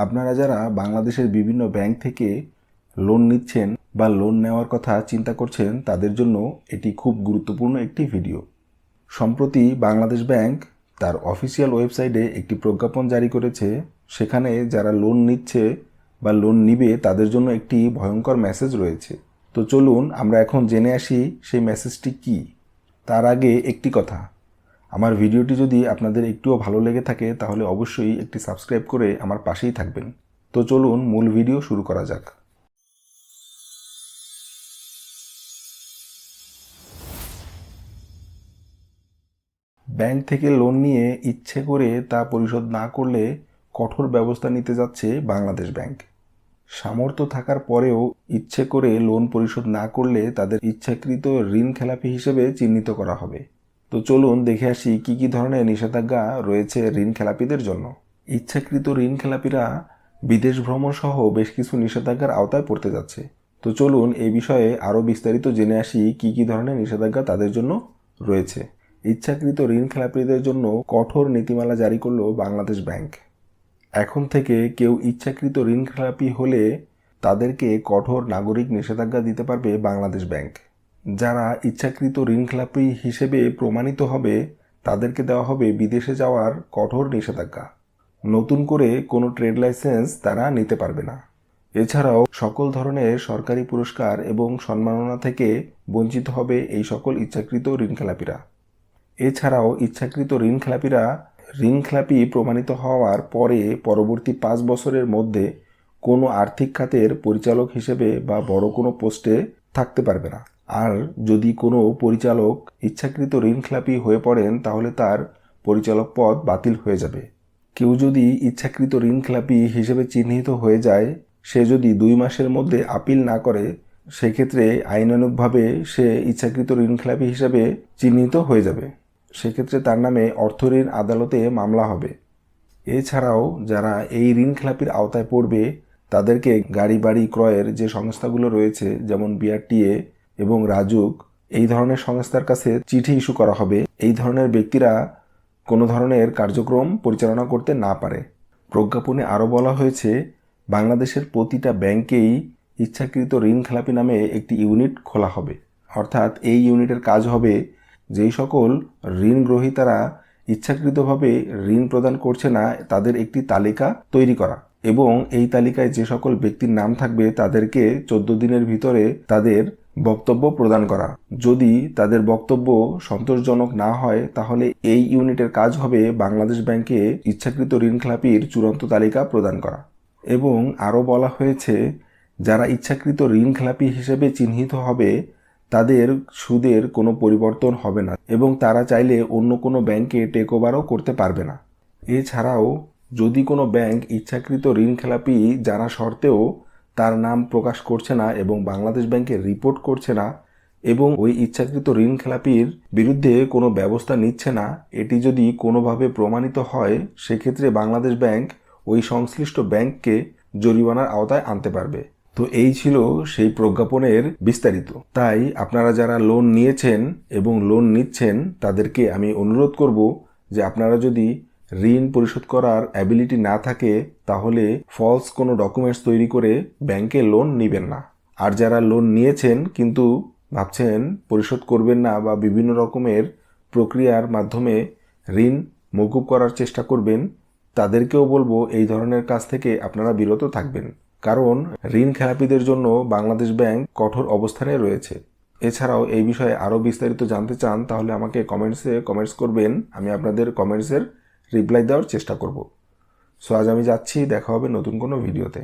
আপনারা যারা বাংলাদেশের বিভিন্ন ব্যাংক থেকে লোন নিচ্ছেন বা লোন নেওয়ার কথা চিন্তা করছেন, তাদের জন্য এটি খুব গুরুত্বপূর্ণ একটি ভিডিও। সম্প্রতি বাংলাদেশ ব্যাংক তার অফিসিয়াল ওয়েবসাইটে একটি প্রজ্ঞাপন জারি করেছে। সেখানে যারা লোন নিচ্ছে বা লোন নিবে, তাদের জন্য একটি ভয়ঙ্কর মেসেজ রয়েছে। তো চলুন আমরা এখন জেনে আসি সেই মেসেজটি কি। তার আগে একটি কথা। আমার ভিডিওটি যদি আপনাদের একটুও ভালো লেগে থাকে, তাহলে অবশ্যই একটি সাবস্ক্রাইব করে আমার পাশেই থাকবেন। তো চলুন মূল ভিডিও শুরু করা যাক। ব্যাংক থেকে লোন নিয়ে ইচ্ছে করে তা পরিশোধ না করলে কঠোর ব্যবস্থা নিতে যাচ্ছে বাংলাদেশ ব্যাংক। সামর্থ্য থাকার পরেও ইচ্ছে করে লোন পরিশোধ না করলে তাদের ইচ্ছাকৃত ঋণ খেলাপি হিসেবে চিহ্নিত করা হবে। তো চলুন দেখে আসি কি কি ধরনের নিষেধাজ্ঞা রয়েছে ঋণ খেলাপিদের জন্য। ইচ্ছাকৃত ঋণ খেলাপিরা বিদেশ ভ্রমণ সহ বেশ কিছু নিষেধাজ্ঞার আওতায় পড়তে যাচ্ছে। তো চলুন এই বিষয়ে আরও বিস্তারিত জেনে আসি কি কি ধরনের নিষেধাজ্ঞা তাদের জন্য রয়েছে। ইচ্ছাকৃত ঋণ খেলাপিদের জন্য কঠোর নীতিমালা জারি করল বাংলাদেশ ব্যাংক। এখন থেকে কেউ ইচ্ছাকৃত ঋণ খেলাপি হলে তাদেরকে কঠোর নাগরিক নিষেধাজ্ঞা দিতে পারবে বাংলাদেশ ব্যাংক। যারা ইচ্ছাকৃত ঋণখেলাপি হিসেবে প্রমাণিত হবে, তাদেরকে দেওয়া হবে বিদেশে যাওয়ার কঠোর নিষেধাজ্ঞা। নতুন করে কোনো ট্রেড লাইসেন্স তারা নিতে পারবে না। এছাড়াও সকল ধরনের সরকারি পুরস্কার এবং সম্মাননা থেকে বঞ্চিত হবে এই সকল ইচ্ছাকৃত ঋণখেলাপিরা। এছাড়াও ইচ্ছাকৃত ঋণ খেলাপিরা ঋণ প্রমাণিত হওয়ার পরে পরবর্তী পাঁচ বছরের মধ্যে কোনো আর্থিক খাতের পরিচালক হিসেবে বা বড় কোনো পোস্টে থাকতে পারবে না। আর যদি কোনো পরিচালক ইচ্ছাকৃত ঋণ খেলাপি হয়ে পড়েন, তাহলে তার পরিচালক পদ বাতিল হয়ে যাবে। কেউ যদি ইচ্ছাকৃত ঋণ খেলাপি হিসেবে চিহ্নিত হয়ে যায়, সে যদি দুই মাসের মধ্যে আপিল না করে, সেক্ষেত্রে আইনানুগভাবে সে ইচ্ছাকৃত ঋণ খেলাপি হিসেবে চিহ্নিত হয়ে যাবে। সেক্ষেত্রে তার নামে অর্থঋণ আদালতে মামলা হবে। এছাড়াও যারা এই ঋণ খেলাপির আওতায় পড়বে, তাদেরকে গাড়ি বাড়ি ক্রয়ের যে সংস্থাগুলো রয়েছে, যেমন বিআরটিএ এবং রাজুক এই ধরনের সংস্থার কাছে চিঠি ইস্যু করা হবে। এই ধরনের ব্যক্তিরা কোনো ধরনের কার্যক্রম পরিচালনা করতে না পারে। প্রজ্ঞাপনে আরও বলা হয়েছে, বাংলাদেশের প্রতিটা ব্যাংকেই ইচ্ছাকৃত ঋণ খেলাপি নামে একটি ইউনিট খোলা হবে। অর্থাৎ এই ইউনিটের কাজ হবে যেই সকল ঋণ গ্রহীতারা ইচ্ছাকৃতভাবে ঋণ প্রদান করছে না, তাদের একটি তালিকা তৈরি করা এবং এই তালিকায় যে সকল ব্যক্তির নাম থাকবে, তাদেরকে চোদ্দ দিনের ভিতরে তাদের বক্তব্য প্রদান করা। যদি তাদের বক্তব্য সন্তোষজনক না হয়, তাহলে এই ইউনিটের কাজ হবে বাংলাদেশ ব্যাংকে ইচ্ছাকৃত ঋণ খেলাপির চূড়ান্ত তালিকা প্রদান করা। এবং আরও বলা হয়েছে, যারা ইচ্ছাকৃত ঋণ খেলাপি হিসেবে চিহ্নিত হবে, তাদের সুদের কোনো পরিবর্তন হবে না এবং তারা চাইলে অন্য কোনো ব্যাংকে টেক ওভারও করতে পারবে না। এছাড়াও, যদি কোনো ব্যাংক ইচ্ছাকৃত ঋণ খেলাপি জানা সত্ত্বেও তার নাম প্রকাশ করছে না এবং বাংলাদেশ ব্যাংকে রিপোর্ট করছে না এবং ওই ইচ্ছাকৃত ঋণ খেলাপির বিরুদ্ধে কোনো ব্যবস্থা নিচ্ছে না, এটি যদি কোনোভাবে প্রমাণিত হয়, সেক্ষেত্রে বাংলাদেশ ব্যাংক ওই সংশ্লিষ্ট ব্যাংককে জরিমানার আওতায় আনতে পারবে। তো এই ছিল সেই প্রজ্ঞাপনের বিস্তারিত। তাই আপনারা যারা লোন নিয়েছেন এবং লোন নিচ্ছেন, তাদেরকে আমি অনুরোধ করব যে আপনারা যদি ঋণ পরিশোধ করার অ্যাবিলিটি না থাকে, তাহলে ফলস কোনো ডকুমেন্টস তৈরি করে ব্যাংকে লোন নেবেন না। আর যারা লোন নিয়েছেন, কিন্তু ভাবছেন পরিশোধ করবেন না বা বিভিন্ন রকমের প্রক্রিয়ার মাধ্যমে ঋণ মকুব করার চেষ্টা করবেন, তাদেরকেও বলব এই ধরনের কাজ থেকে আপনারা বিরত থাকবেন। কারণ ঋণ খেলাপিদের জন্য বাংলাদেশ ব্যাংক কঠোর অবস্থানে রয়েছে। এছাড়াও এই বিষয়ে আরও বিস্তারিত জানতে চান, তাহলে আমাকে কমেন্টসে কমেন্টস করবেন। আমি আপনাদের কমেন্টসের রিপ্লাই দেওয়ার চেষ্টা করব। সো আজ আমি যাচ্ছি দেখা হবে নতুন কোনো ভিডিওতে